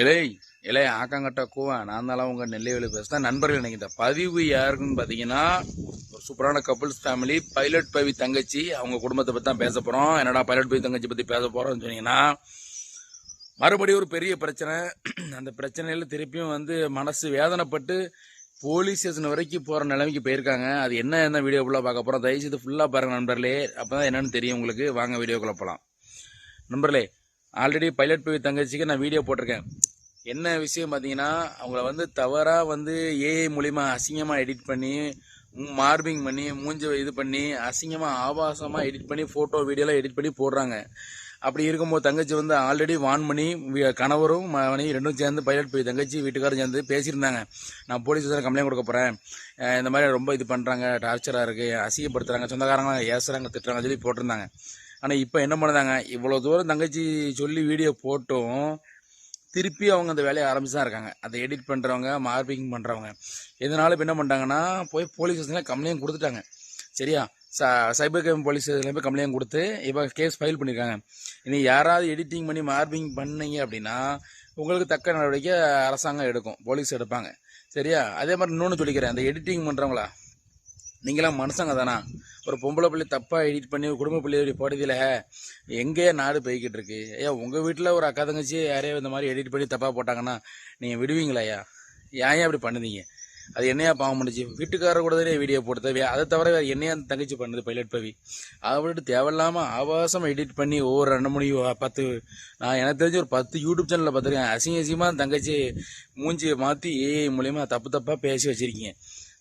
இலை இலை ஆக்காங்கட்டா கூவன் நான் தான் உங்கள் நெல்லைவேலி பேசுகிறேன் நண்பர்கள் நினைக்கிறேன் பதிவு யாருக்குன்னு பார்த்தீங்கன்னா ஒரு சூப்பரான கப்புள்ஸ் ஃபேமிலி பைலட் பவி தங்கச்சி. அவங்க குடும்பத்தை பற்றி தான் பேச போகிறோம் என்னடா பைலட் பவி தங்கச்சி பற்றி பேச போகிறோம்னு சொன்னீங்கன்னா மறுபடியும் ஒரு பெரிய பிரச்சனை. அந்த பிரச்சனையில் திருப்பியும் வந்து மனசு வேதனைப்பட்டு போலீஸ் ஸ்டேஷன் வரைக்கும் போகிற நிலைமைக்கு போயிருக்காங்க. அது என்ன என்ன வீடியோ ஃபுல்லாக பார்க்க போகிறோம் தயவுசெய்து ஃபுல்லாக பாருங்கள் நண்பர்களே. அப்போ தான் என்னன்னு தெரியும் உங்களுக்கு. வாங்க வீடியோ போகலாம் நண்பர்களே ஆல்ரெடி பைலட் பவி தங்கச்சிக்கு நான் வீடியோ போட்டிருக்கேன். என்ன விஷயம் பார்த்தீங்கன்னா அவங்கள வந்து தவறாக வந்து ஏஐ மூலிமா அசிங்கமாக எடிட் பண்ணி மார்பிங் பண்ணி மூஞ்ச இது பண்ணி அசிங்கமாக ஆபாசமாக எடிட் பண்ணி ஃபோட்டோ வீடியோலாம் எடிட் பண்ணி போடுறாங்க. அப்படி இருக்கும்போது தங்கச்சி வந்து ஆல்ரெடி வான் பண்ணி கணவரும் மனைவி ரெண்டும் சேர்ந்து பைலட் போய் தங்கச்சி வீட்டுக்காரும் சேர்ந்து பேசியிருந்தாங்க. நான் போலீஸ் ஸ்டேஷன் கம்ப்ளைண்ட் கொடுக்க போகிறேன் இந்த மாதிரி ரொம்ப இது பண்ணுறாங்க டார்ச்சராக இருக்குது அசிங்கப்படுத்துகிறாங்க சொந்தக்காரங்க ஏசுறாங்க திட்டுறாங்க சொல்லி போட்டிருந்தாங்க. ஆனால் இப்போ என்ன பண்ணுதாங்க இவ்வளோ தூரம் தங்கச்சி சொல்லி வீடியோ போட்டும் திருப்பி அவங்க அந்த வேலையை ஆரம்பிச்சு தான் இருக்காங்க. அதை எடிட் பண்ணுறவங்க மார்பிங் பண்ணுறவங்க இதனால இப்போ என்ன பண்ணிட்டாங்கன்னா போய் போலீஸ் ஸ்டேஷனில் கம்ப்ளைண்ட் கொடுத்துட்டாங்க. சரியா? ச சைபர் கிரைம் போலீஸ் ஸ்டேஷனில் போய் கம்ப்ளைண்ட் கொடுத்து இப்போ கேஸ் ஃபைல் பண்ணியிருக்காங்க இனி யாராவது எடிட்டிங் பண்ணி மார்பிங் பண்ணீங்க அப்படின்னா உங்களுக்கு தக்க நடவடிக்கை அரசாங்கம் எடுக்கும் போலீஸ் எடுப்பாங்க. சரியா? அதே மாதிரி இன்னொன்று சொல்லிக்கிறேன். அந்த எடிட்டிங் பண்ணுறவங்களா நீங்களாம் மனுஷங்க தானா? ஒரு பொம்பளை பிள்ளை தப்பாக எடிட் பண்ணி குடும்ப பிள்ளையோட போடுதில்ல எங்கேயே நாடு போய்கிட்டு இருக்கு. ஐயா உங்கள் வீட்டில் ஒரு அக்கா தங்கச்சி யாரையோ இந்த மாதிரி எடிட் பண்ணி தப்பாக போட்டாங்கன்னா நீங்கள் விடுவீங்களா ஐயா? ஏன் ஏன் அப்படி பண்ணுதீங்க? அது என்னையா பாவம் பண்ணுச்சு? வீட்டுக்காரர் கூட தானே வீடியோ போட்டு வே- அதை தவிர வேறு என்னையா அந்த தங்கச்சி பண்ணுது பைலட் பவி? அதை விட்டுட்டு தேவையில்லாமல் ஆபாசமாக எடிட் பண்ணி ஒவ்வொரு ரெண்டு மணி பத்து நான் எனக்கு தெரிஞ்சு ஒரு பத்து யூடியூப் சேனலில் பார்த்துருக்கேன். அசிங்க அசிங்கமாக தங்கச்சி மூஞ்சியை மாற்றி ஏஐ மூலியமாக தப்பு தப்பாக பேசி வச்சுருக்கீங்க.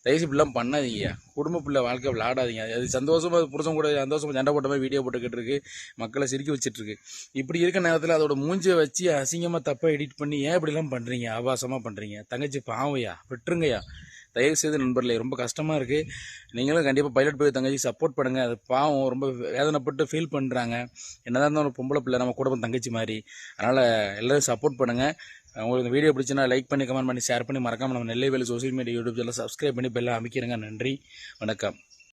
தயவுசெய்து இப்படிலாம் பண்ணாதீங்க. குடும்ப பிள்ளை வாழ்க்கை விளையாடாதீங்க அது சந்தோஷமாக புருஷன் கூட சந்தோஷமாக சண்டை போட்ட மாதிரி வீடியோ போட்டுக்கிட்டு இருக்கு. மக்களை சிரிக்க வச்சுட்ருக்கு இப்படி இருக்க நேரத்தில் அதோட மூஞ்சியை வச்சு அசிங்கமாக தப்பாக எடிட் பண்ணி ஏன் இப்படிலாம் பண்ணுறீங்க ஆபாசமாக பண்ணுறீங்க தங்கச்சி பாவையா? விட்டுருங்கய்யா. தயவு செய்து நண்பர்களே ரொம்ப கஷ்டமாக இருக்குது நீங்களும் கண்டிப்பாக பைலட் போய் தங்கச்சி சப்போர்ட் பண்ணுங்கள் அது பாவம் ரொம்ப வேதனைப்பட்டு ஃபீல் பண்ணுறாங்க என்னதான் இருந்தாலும் ஒரு பொம்பளை பிள்ளை நம்ம கூட தங்கச்சி மாதிரி. அதனால் எல்லோரும் சப்போர்ட் பண்ணுங்கள் உங்களுக்கு இந்த வீடியோ பிடிச்சினா லைக் பண்ணி கமெண்ட் பண்ணி ஷேர் பண்ணி மறக்காமல் நம்ம நெல்லை வேலை social media YouTube channel subscribe பண்ணி பெல்லாம் அமைக்கிறேங்க. நன்றி. வணக்கம்.